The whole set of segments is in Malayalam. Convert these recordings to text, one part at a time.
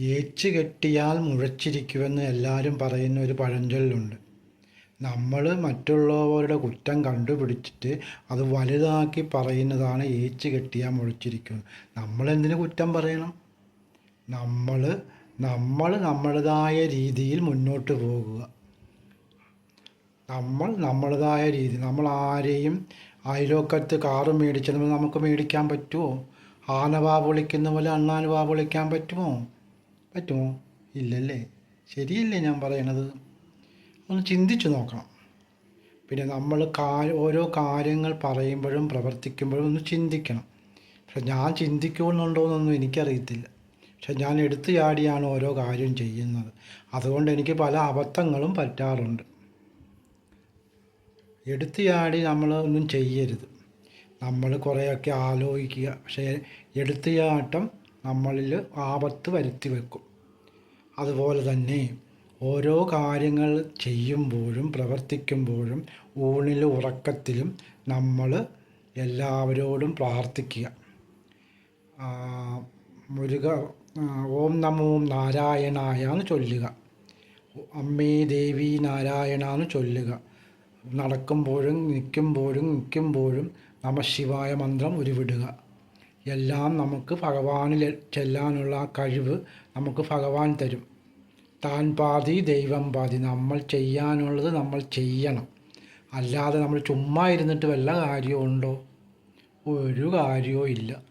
ഏച്ച് കെട്ടിയാൽ മുഴച്ചിരിക്കുമെന്ന് എല്ലാവരും പറയുന്ന ഒരു പഴഞ്ചൊല്ലുണ്ട്. നമ്മൾ മറ്റുള്ളവരുടെ കുറ്റം കണ്ടുപിടിച്ചിട്ട് അത് വലുതാക്കി പറയുന്നതാണ് ഏച്ച് കെട്ടിയാൽ മുഴച്ചിരിക്കുന്നത്. നമ്മളെന്തിന് കുറ്റം പറയണം? നമ്മൾ നമ്മൾ നമ്മളുടേതായ രീതിയിൽ മുന്നോട്ട് പോകുക. നമ്മൾ നമ്മളുടേതായ രീതി നമ്മൾ ആരെയും അയലോക്കത്ത് കാറ് മേടിച്ചത് നമുക്ക് മേടിക്കാൻ പറ്റുമോ? ആനവാ പൊളിക്കുന്ന പോലെ അണ്ണാനുവാ പൊളിക്കാൻ പറ്റുമോ? പറ്റുമോ? ഇല്ലല്ലേ. ശരിയല്ലേ ഞാൻ പറയണത്? ഒന്ന് ചിന്തിച്ചു നോക്കണം. പിന്നെ നമ്മൾ ഓരോ കാര്യങ്ങൾ പറയുമ്പോഴും പ്രവർത്തിക്കുമ്പോഴും ഒന്ന് ചിന്തിക്കണം. പക്ഷെ ഞാൻ ചിന്തിക്കുന്നുണ്ടോ എന്നൊന്നും എനിക്കറിയത്തില്ല. പക്ഷെ ഞാൻ എടുത്തു ചാടിയാണ് ഓരോ കാര്യം ചെയ്യുന്നത്. അതുകൊണ്ട് എനിക്ക് പല അബദ്ധങ്ങളും പറ്റാറുണ്ട്. എടുത്തു ചാടി നമ്മൾ ഒന്നും ചെയ്യരുത്. നമ്മൾ കുറേയൊക്കെ ആലോചിക്കുക. പക്ഷേ എടുത്തു ചാട്ടം നമ്മളിൽ ആപത്ത് വരുത്തി വെക്കും. അതുപോലെ തന്നെ ഓരോ കാര്യങ്ങൾ ചെയ്യുമ്പോഴും പ്രവർത്തിക്കുമ്പോഴും ഊണിലും ഉറക്കത്തിലും നമ്മൾ എല്ലാവരോടും പ്രാർത്ഥിക്കുക. മുരുക ഓം നമോ നാരായണായ എന്ന് ചൊല്ലുക. അമ്മേ ദേവി നാരായണ എന്ന് ചൊല്ലുക. നടക്കുമ്പോഴും നിൽക്കുമ്പോഴും നിൽക്കുമ്പോഴും നമശിവായ മന്ത്രം ഉരുവിടുക. എല്ലാം നമുക്ക് ഭഗവാനിൽ ചെല്ലാനുള്ള കഴിവ് നമുക്ക് ഭഗവാൻ തരും. താൻ പാതി ദൈവം പാതി. നമ്മൾ ചെയ്യാനുള്ളത് നമ്മൾ ചെയ്യണം. അല്ലാതെ നമ്മൾ ചുമ്മാ ഇരുന്നിട്ട് വല്ല ഉണ്ടോ? ഒരു കാര്യവും ഇല്ല.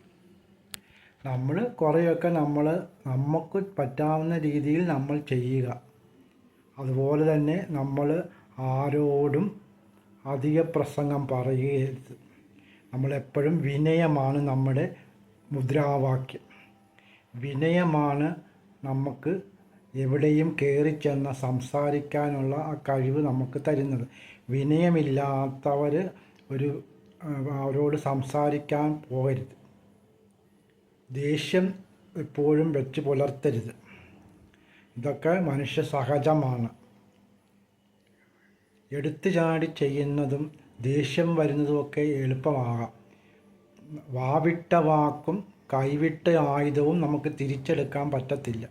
നമ്മൾ കുറേയൊക്കെ നമ്മൾ നമുക്ക് പറ്റാവുന്ന രീതിയിൽ നമ്മൾ ചെയ്യുക. അതുപോലെ തന്നെ നമ്മൾ ആരോടും അധിക പ്രസംഗം പറയുകയരുത് നമ്മളെപ്പോഴും വിനയമാണ് നമ്മുടെ മുദ്രാവാക്യം. വിനയമാണ് നമുക്ക് എവിടെയും കയറി ചെന്ന് സംസാരിക്കാനുള്ള ആ കഴിവ് നമുക്ക് തരുന്നത്. വിനയമില്ലാത്തവർ ഒരു അവരോട് സംസാരിക്കാൻ പോകരുത്. ദേഷ്യം എപ്പോഴും വെച്ച് പുലർത്തരുത്. ഇതൊക്കെ മനുഷ്യ സഹജമാണ്. എടുത്തു ചാടി ചെയ്യുന്നതും ദേഷ്യം വരുന്നതുമൊക്കെ എളുപ്പമാകാം. വാവിട്ട വാക്കും കൈവിട്ട ആയുധവും നമുക്ക് തിരിച്ചെടുക്കാൻ പറ്റത്തില്ല.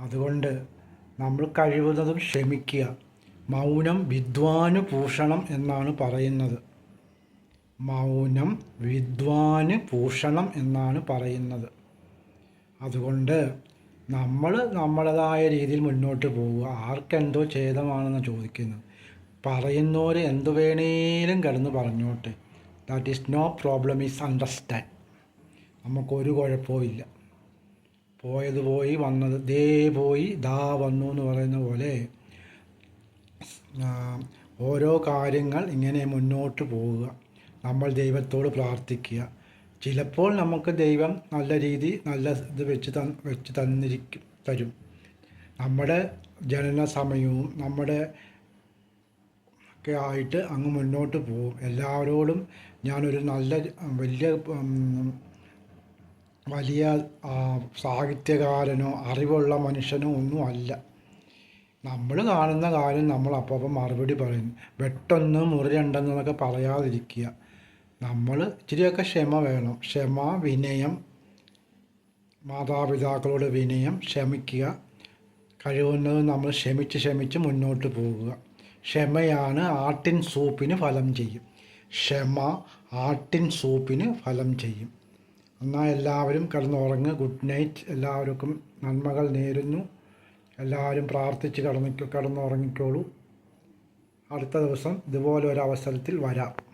അതുകൊണ്ട് നമ്മൾ കഴിവുന്നതും ക്ഷമിക്കുക. മൗനം വിദ്വാന് ഭൂഷണം എന്നാണ് പറയുന്നത്. മൗനം വിദ്വാന് ഭൂഷണം എന്നാണ് പറയുന്നത്. അതുകൊണ്ട് നമ്മൾ നമ്മളതായ രീതിയിൽ മുന്നോട്ട് പോവുക. ആർക്കെന്തോ ഛേദമാണെന്ന് ചോദിക്കുന്നത് പറയുന്നവർ എന്തു വേണേലും കിടന്ന് പറഞ്ഞോട്ടെ. That is no problem is understand നമുക്കൊരു കുഴപ്പവും ഇല്ല പോയത് പോയി വന്നത് ദേ പോയി ദാ വന്നു എന്ന് പറയുന്ന പോലെ ഓരോ കാര്യങ്ങൾ ഇങ്ങനെ മുന്നോട്ട് പോവുക. നമ്മൾ ദൈവത്തോട് പ്രാർത്ഥിക്കുക. ചിലപ്പോൾ നമുക്ക് ദൈവം നല്ല രീതി നല്ല ഇത് വെച്ച് തന്ന് വെച്ച് തന്നിരിക്കും തരും. നമ്മുടെ ജനന സമയവും നമ്മുടെ ഒക്കെ ആയിട്ട് അങ്ങ് മുന്നോട്ട് പോകും. എല്ലാവരോടും ഞാനൊരു നല്ല വലിയ വലിയ സാഹിത്യകാരനോ അറിവുള്ള മനുഷ്യനോ ഒന്നും അല്ല. നമ്മൾ കാണുന്ന കാര്യം നമ്മൾ അപ്പോൾ മറുപടി പറയും. വെട്ടൊന്ന് മുറി രണ്ടെന്നൊക്കെ പറയാതിരിക്കുക. നമ്മൾ ഇച്ചിരിയൊക്കെ ക്ഷമ വേണം. ക്ഷമ വിനയം മാതാപിതാക്കളോട് വിനയം ക്ഷമിക്കുക. കഴിവുന്നത് നമ്മൾ ക്ഷമിച്ച് ക്ഷമിച്ച് മുന്നോട്ട് പോകുക. ക്ഷമയാണ് ആട്ടിൻ സൂപ്പിന് ഫലം ചെയ്യും. ക്ഷമ ആട്ടിൻ സൂപ്പിന് ഫലം ചെയ്യും. എന്നാൽ എല്ലാവരും കിടന്നുറങ്ങുക ഗുഡ് നൈറ്റ് എല്ലാവർക്കും നന്മകൾ നേരുന്നു. എല്ലാവരും പ്രാർത്ഥിച്ച് കിടന്നു കിടന്നുറങ്ങിക്കോളൂ. അടുത്ത ദിവസം ഇതുപോലെ ഒരു അവസരത്തിൽ വരാം.